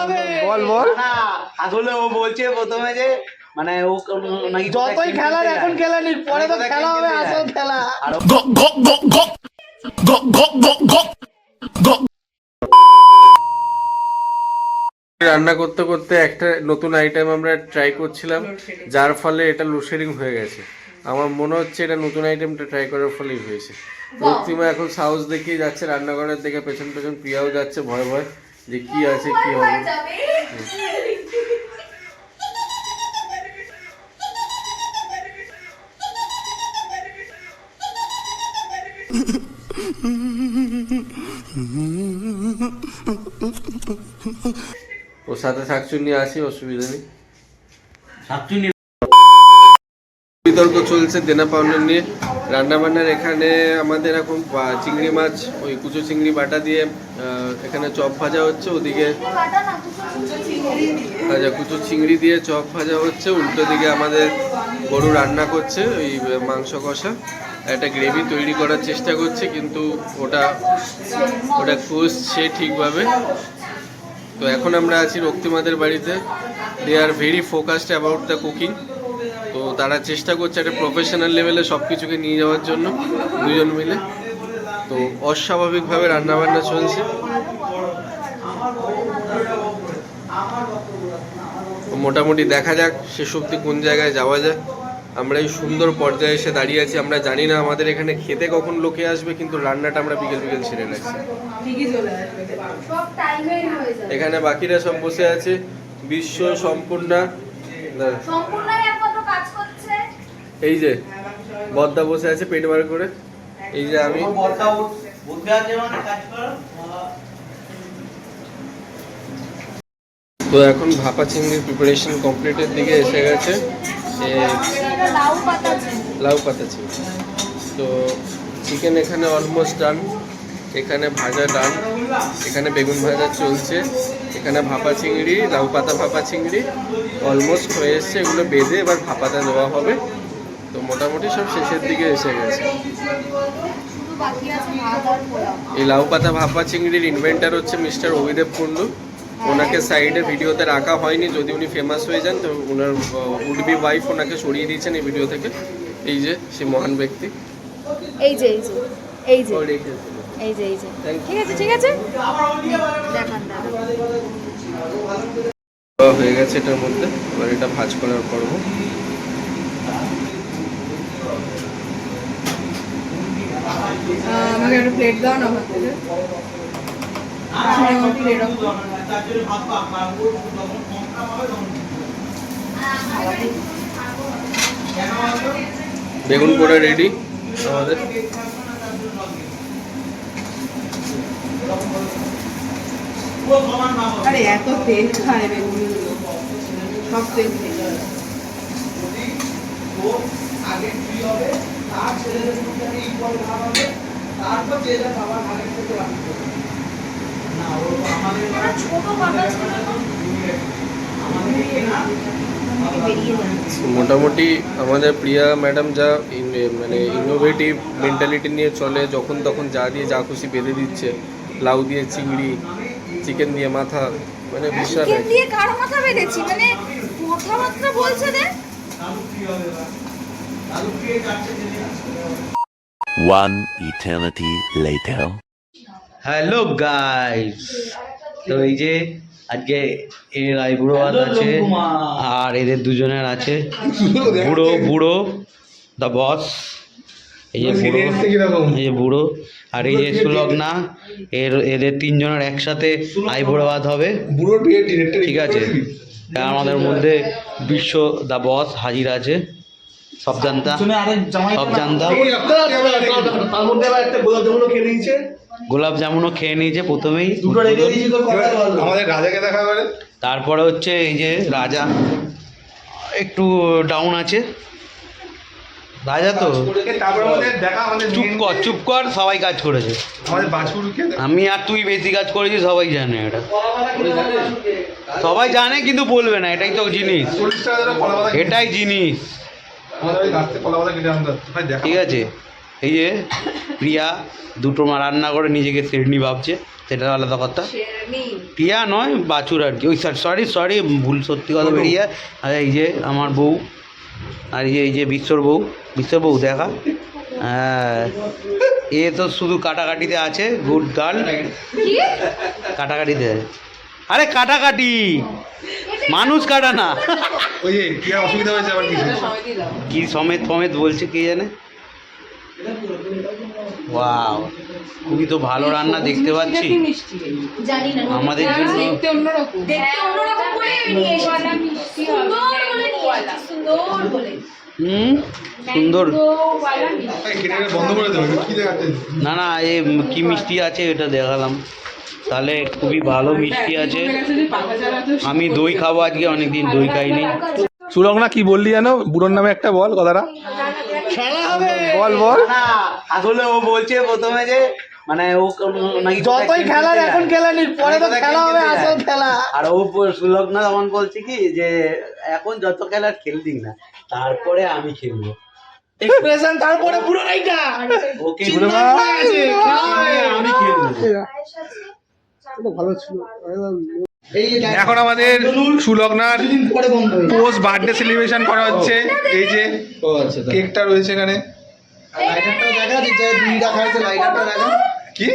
হবে। বল বল। আসলে ও বলছে প্রথমে যে মানে ও নাকি যতই যায়। এখন খেলা নিক পরে তো খেলা হবে আসল। খেলা। রান্না করতে করতে একটা নতুন আইটেম আমরা ট্রাই করছিলাম যার ফলে এটা লোডশেডিং হয়ে গেছে। আমার মনে হচ্ছে এটা নতুন আইটেমটা ট্রাই করার ফলেই হয়েছে। রক্তিমা এখন সাহস দেখিয়ে যাচ্ছে রান্নাঘরের দিকে পেছন পেছন প্রিয়াও যাচ্ছে ভয় ভয়। যে কি আছে কি হবে? ওর সাথে শাকচুন্নি আছে অসুবিধা নেই। শাকচুন্নি বিতর্ক চলছে দেনা পাওনা নিয়ে। রান্না বান্নার এখানে আমাদের এখন চিংড়ি মাছ, ওই কুচো চিংড়ি বাটা দিয়ে এখানে চপ ভাজা হচ্ছে, ওদিকে আচ্ছা কুচো চিংড়ি দিয়ে চপ ভাজা হচ্ছে, উল্টো দিকে আমাদের গরু রান্না করছে, ওই মাংস কষা। একটা গ্রেভি তৈরি করার চেষ্টা করছে, কিন্তু ওটা ওটা কষছে ঠিকভাবে। তো এখন আমরা আছি রক্তিমাদের বাড়িতে। They are very focused about the cooking তারা চেষ্টা করছে একটা প্রফেশনাল লেভেলে সব কিছুকে নিয়ে যাওয়ার জন্য দুজন মিলে। তো অস্বাভাবিকভাবে রান্নাবান্না চলছে। মোটামুটি দেখা যাক শেষ অব্দি কোন জায়গায় যাওয়া যায়। আমরা এই সুন্দর পর্যায়ে এসে দাঁড়িয়ে আছি। আমরা জানি না আমাদের এখানে খেতে কখন লোকে আসবে কিন্তু রান্নাটা আমরা বিকেল বিকেল ছেড়ে রাখছি হয়ে এখানে বাকিরা সব বসে আছে। বিশ্ব সম্পূর্ণা কাজ করছে। এই যে বদ্দা বসে আছে পেট বার করে। এই যে আমি। ও- বসে আছে মানে কাজ করো। তো এখন ভাপা চিংড়ির প্রিপারেশন কমপ্লিটের দিকে এসে গেছে। এ, লাউ পাতা লাউ পাতা চিংড়ি। তো চিকেন এখানে অলমোস্ট ডান এখানে ভাজা ডান এখানে বেগুন ভাজা চলছে এখানে ভাপা চিংড়ি লাউ পাতা ভাপা চিংড়ি অলমোস্ট হয়ে এসছে এগুলো বেঁধে এবার ভাপাতে দেওয়া হবে। তো মোটামুটি সব শেষের দিকে এসে গেছে। এই লাউ পাতা ভাপা চিংড়ির ইনভেন্টার হচ্ছে মিস্টার অভিদেব কুন্ডু ওনাকে সাইডে ভিডিওতে রাখা হয়নি যদি উনি ফেমাস হয়ে যান তো ওনার উডবি ওয়াইফ ওনাকে সরিয়ে দিয়েছেন এই ভিডিও থেকে। এই যে সে মহান ব্যক্তি। এই যে এই যে এই যে। এই যে এই যে। ঠিক আছে ঠিক আছে? দেখান হয়ে গেছে এটার মধ্যে। এবার এটা ভাজ করার পর্ব। আমাকে একটা প্লেট দাও না প্লেট বেগুন পোড়া রেডি আমাদের। আরে এত তেল খায় বেগুনগুলো সব তেল খেয়ে না? মোটামুটি আমাদের প্রিয়া ম্যাডাম যা মানে ইনোভেটিভ মেন্টালিটি নিয়ে চলে যখন তখন যা দিয়ে যা খুশি বেঁধে দিচ্ছে লাউ দিয়ে চিংড়ি চিকেন দিয়ে মাথা মানে বিশাল চিকেন দিয়ে কারও মাথা বেঁধেছি মানে কথাবার্তা বলছে রে One eternity later. Hello guys তো এই যে আজকে এর আইবুড়ো হাত আছে আর এদের দুজনের আছে। বুড়ো বুড়ো দ্য বস এই যে বুড়ো এই যে বুড়ো আর এই যে সুলগ্না এর এদের তিনজনের একসাথে আইবুড়ো ভাত হবে। ঠিক আছে। আমাদের মধ্যে বিশ্ব দ্য বস হাজির আছে। সব জানতা সব জানতা গোলাপ জামুনও খেয়ে নিয়েছে। গোলাপ জামুনও খেয়ে নিয়েছে প্রথমেই। আমাদের রাজাকে দেখা তারপরে হচ্ছে এই যে রাজা একটু ডাউন আছে। রাজা তো। চুপ কর চুপ কর সবাই কাজ করেছে। আমি আর তুই বেশি কাজ করেছি সবাই জানে এটা। সবাই জানে কিন্তু বলবে না এটাই তো জিনিস। এটাই জিনিস। ঠিক আছে। এই যে প্রিয়া দুটো মা রান্না করে নিজেকে শ্রেণি ভাবছে সেটা আলাদা কথা। প্রিয়া নয় বাছুর আর কি। ওই সরি সরি ভুল সত্যি কথা বেরিয়ে এই যে আমার বউ আর এই যে এই যে বিশ্বর বউ বিশ্বর বউ দেখা? হ্যাঁ। এ তো শুধু কাটাকাটিতে আছে গুড গার্ল কাটাকাটিতে। আরে কাটাকাটি! মানুষ কাটা না। ওই যে কি অসুবিধা হয়েছে আবার কিছু? সময় দিয়ে দাও কি সমেত ফমেত বলছে কে জানে? ওয়াও। খুবই তো ভালো রান্না দেখতে পাচ্ছি। আমাদের জন্য দেখতে অন্যরকম। দেখতে অন্যরকম করে নিয়ে এসেছি। সুন্দর বলে নিয়ে এসেছি সুন্দর বলে। হুম? সুন্দর। না না এ কি মিষ্টি আছে এটা দেখালাম। তাহলে খুবই ভালো মিষ্টি আছে। আমি দই খাব আজকে অনেকদিন দই খাইনি। সুলগ্না কি বললি জানো বুড়োর নামে একটা বল কথাটা। বল বল। আসলে ও বলছে প্রথমে যে মানে ও নাকি যতই খেলার এখন খেলা নি পরে তো খেলা হবে আসল খেলা। আর ও সুলগ্ন তখন বলছে কি যে এখন যত খেলার খেলবি না তারপরে আমি খেলব। এক্সপ্রেশন তারপরে পুরো রাইটা ওকে আমি খেলব। এখন আমাদের সুলগ্নার পোস্ট বার্থডে সেলিব্রেশন করা হচ্ছে। এই যে আচ্ছা কেকটা রয়েছে এখানে। কি?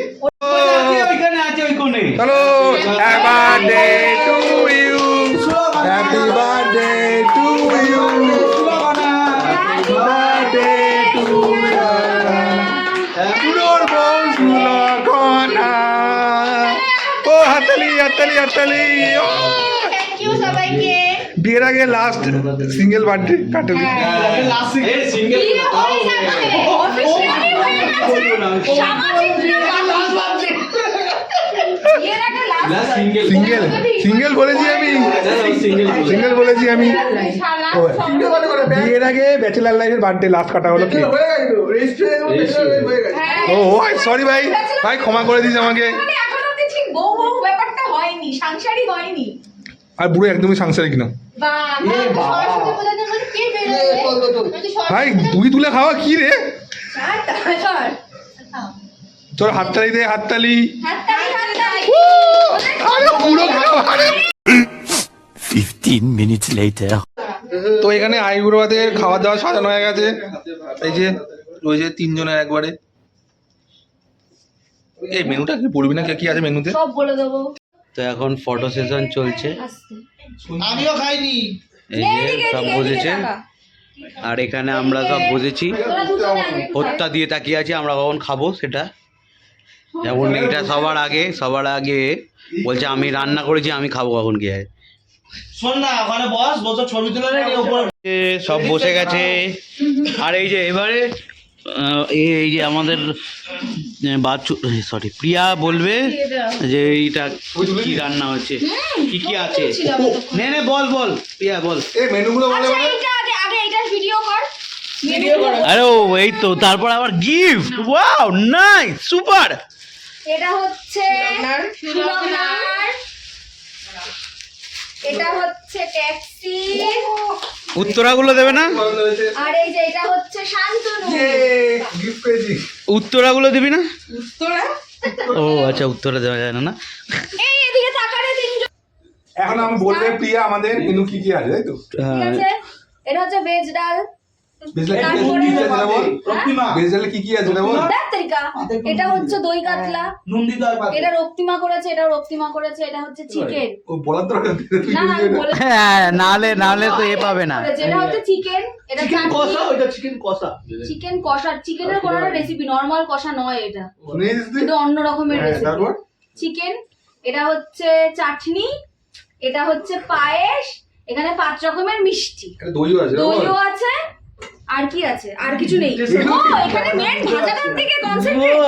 ওইখানে আছে ওই কোণে চলো happy birthday to you happy birthday to you happy birthday to পুরোর বউ সুলগ্না ও বিয়ের আগে লাস্ট সিঙ্গেল বার্থডে কাটলি সিঙ্গেল হয়ে সিঙ্গেল বলেছি আমি। সিঙ্গেল বলেছি আমি। ও, বিয়ের আগে ব্যাচেলার লাইফের বার্থডে লাস্ট কাটা হলো কি? ও সরি ভাই ভাই। ক্ষমা করে দিস আমাকে। মানে এখন অব্দি ঠিক বউ বউ ব্যাপারটা হয়নি সাংসারিক হয়নি। আর বুড়ো একদমই সাংসারিক না। বেরোবে? ভাই তুই তুলে খাওয়া কি রে? তোর হাততালি দে হাততালি। হাততালি হাততালি। আরে পুরো খাওয়া। আরে 15 minutes later. তো এখানে আইবুড়োদের খাওয়া দাওয়া সাজানো হয়ে গেছে। এই যে ওই যে তিনজনের একবারে। এই মেনুটা কি বলবি না? কে কি আছে মেনুতে? সব বলে দেবো। তো এখন ফটো সেশন চলছে। আমিও খাইনি। এই যে সব বসেছে। আর এখানে আমরা সব বসেছি। হত্যা দিয়ে তাকিয়ে আছি আমরা কখন খাব সেটা? যেমন এটা সবার আগে সবার আগে বলছে আমি রান্না করেছি আমি খাব কখন গিয়ে শোন না ওখানে বস বসে ছবি তুলে নে নিয়ে উপরে এ, সব বসে গেছে। আর এই যে এবারে এই- এই যে আমাদের বাচ্চু সরি প্রিয়া বলবে যে এইটা কি রান্না হচ্ছে কি কি আছে? নে নে বল বল প্রিয়া বল। এই মেনুগুলো বলে আচ্ছা বলে। আগে আগে এইটার ভিডিও কর। আরে ও এই তো তারপর আবার গিফট ওয়াও নাইস সুপার এটা হচ্ছে এটা হচ্ছে ট্যাক্সি উত্তরাগুলো দেবে না? আর এই যে এটা হচ্ছে শান্তনু। গিফট পেয়েছি। উত্তরাগুলো দিবি না? উত্তরা? ও আচ্ছা উত্তরা দেওয়া যায় না না? এই এদিকে তাকালে তিনজন এখন আমি বলবে প্রিয়া আমাদের মেনু কি কি আছে তাই তো? আছে। এটা হচ্ছে ভেজ ডাল। কি কি আছে বল ভেজলে কি কি আছে বল দেখ তরিকা। এটা হচ্ছে দই কাতলা। পাতে। এটা রক্তিমা করেছে এটা রক্তিমা করেছে এটা হচ্ছে চিকেন। ও হ্যাঁ নালে নালে তো এ পাবে না। যেটা হচ্ছে চিকেন এটা কষা ওইটা চিকেন কষা। চিকেন কষা চিকেনের কোনো রেসিপি নর্মাল কষা নয় এটা। অন্য রকমের হ্যাঁ, রেসিপি চিকেন এটা হচ্ছে চাটনি এটা হচ্ছে পায়েস এখানে পাঁচ রকমের মিষ্টি। দইও আছে দইও আছে আর কি আছে? আর কিছু নেই। ও এখানে মেন ভাজাটার দিকে কনসেন্ট্রেট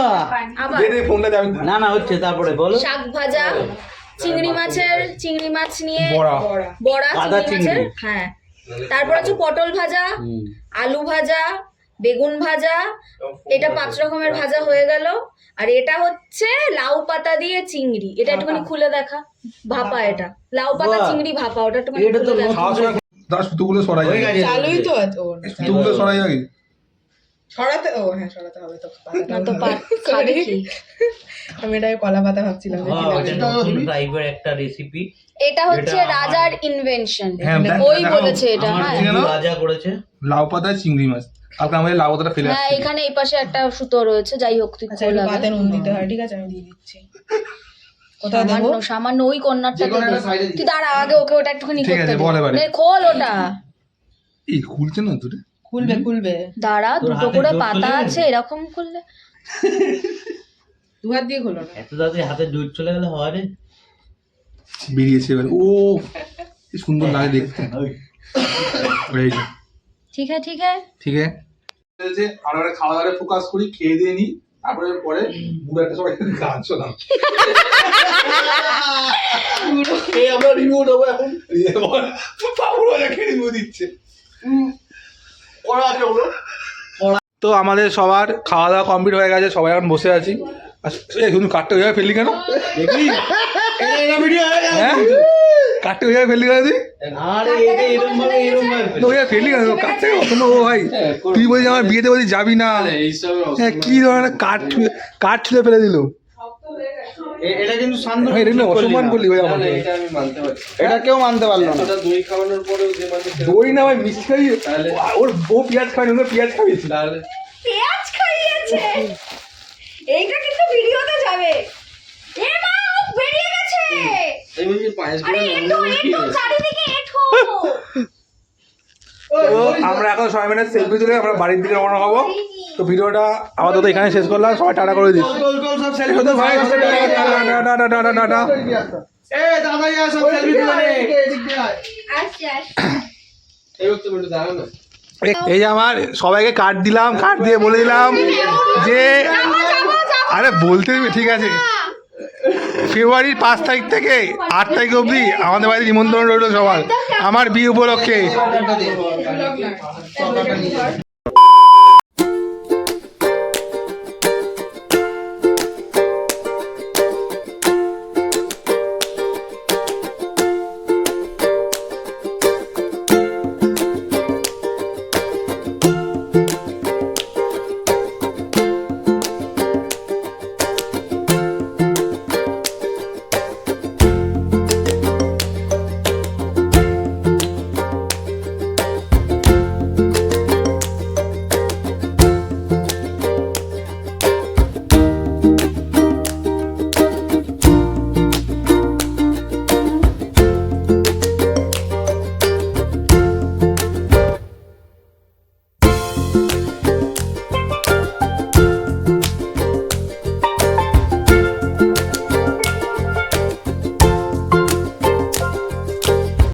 আবার। দে দে ফোনটা আমি না না হচ্ছে তারপরে বলো। শাক ভাজা চিংড়ি মাছের চিংড়ি মাছ নিয়ে বড়া। বড়া। চিংড়ি মাছের হ্যাঁ। তারপর হচ্ছে পটল ভাজা আলু ভাজা বেগুন ভাজা এটা পাঁচ রকমের ভাজা হয়ে গেল। আর এটা হচ্ছে লাউ পাতা দিয়ে চিংড়ি। এটা একটুখানি খুলে দেখা। ভাপা এটা। লাউ পাতা চিংড়ি ভাপা ওটা একটুখানি এটা দাঁড়া সুতোগুলো সরাই হয়ে গেছে চালুই তো। সুতোগুলো সরাই আগে। সরাতে ও হ্যাঁ সরাতে হবে তো না তো আমি এটাকে কলা পাতা ভাবছিলাম যে কি লাগবে। টাইপের একটা রেসিপি এটা হচ্ছে রাজার ইনভেনশন হ্যাঁ, দেখ- ওই বলেছে এটা হ্যাঁ? রাজা করেছে। লাউ পাতা চিংড়ি মাছ। কালকে আমাদের লাউ পাতাটা ফেলে হ্যাঁ এখানে এই পাশে একটা সুতো রয়েছে যাই হোক তুই আচ্ছা খোল। পাতে নুন দিতে হয় ঠিক আছে? আমি দিয়ে দিচ্ছি। কোথায় দেবো? সামান্য ওই কর্নারটা তুই দাঁড়া আগে ওকে ওটা একটুখানি ঠিক করতে আছে, দে। খোল ওটা। এই খুলছে না দুটো খুলবে খুলবে। দাঁড়া দুটো করে পাতা আছে এরকম দু হাত দিয়ে খোলো না। এত তাড়াতাড়ি হাতে জোর চলে গেলে হয় রে। বেরিয়েছে এবার। ও কি সুন্দর লাগে দেখতে। ঠিক আছে ঠিক আছে। ঠিক আছে। খাওয়া দাওয়ায় ফোকাস করি খেয়ে দিয়ে নিই তারপরে পরে বুড়ো একটা সবাই গান শোনাম এই আমরা রিভিউ নেব এখন রিভিউ দিচ্ছে করা আছে ওগুলো তো আমাদের সবার খাওয়া দাওয়া কমপ্লিট হয়ে গেছে সবাই এখন বসে আছি শুধু কাটতে হয়ে ফেললি কেন হ্যাঁ কাটতে হয়ে ফেলি তুই? কাটতে ভাই তুই বলছিস আমার বিয়েতে বলছিস যাবি না। হ্যাঁ কি ধরনের কাঠ কাঠ ছুঁড়ে ফেলে দিল? এটা কিন্তু অসম্মান করলি ভাই আমাকে। এটা আমি মানতে পারছি এটা কেউ মানতে পারল না। দই খাওয়ানোর পরেও যে দই না ভাই মিষ্টি খাই। ওর বউ পেঁয়াজ ওকে পেঁয়াজ খাইয়েছি। পেঁয়াজ খাইয়েছে? এইটা কিন্তু ভিডিওতে যাবে। বলছি পায়েস তো আমরা এখন সবাই মিলে সেলফি তুলে আমরা বাড়ির দিকে রওনা হব। তো ভিডিওটা আপাতত এখানে শেষ করলাম সবাই টাটা করে দিস। তো এই বলতে বলতে দাঁড়াও না। এই যে আমার সবাইকে কার্ড দিলাম কার্ড দিয়ে বলে দিলাম যে আরে বলতে ঠিক আছে। ফেব্রুয়ারির পাঁচ তারিখ থেকে আট তারিখ অবধি আমাদের বাড়িতে নিমন্ত্রণ রইল সবার। আমার বিয়ে উপলক্ষে।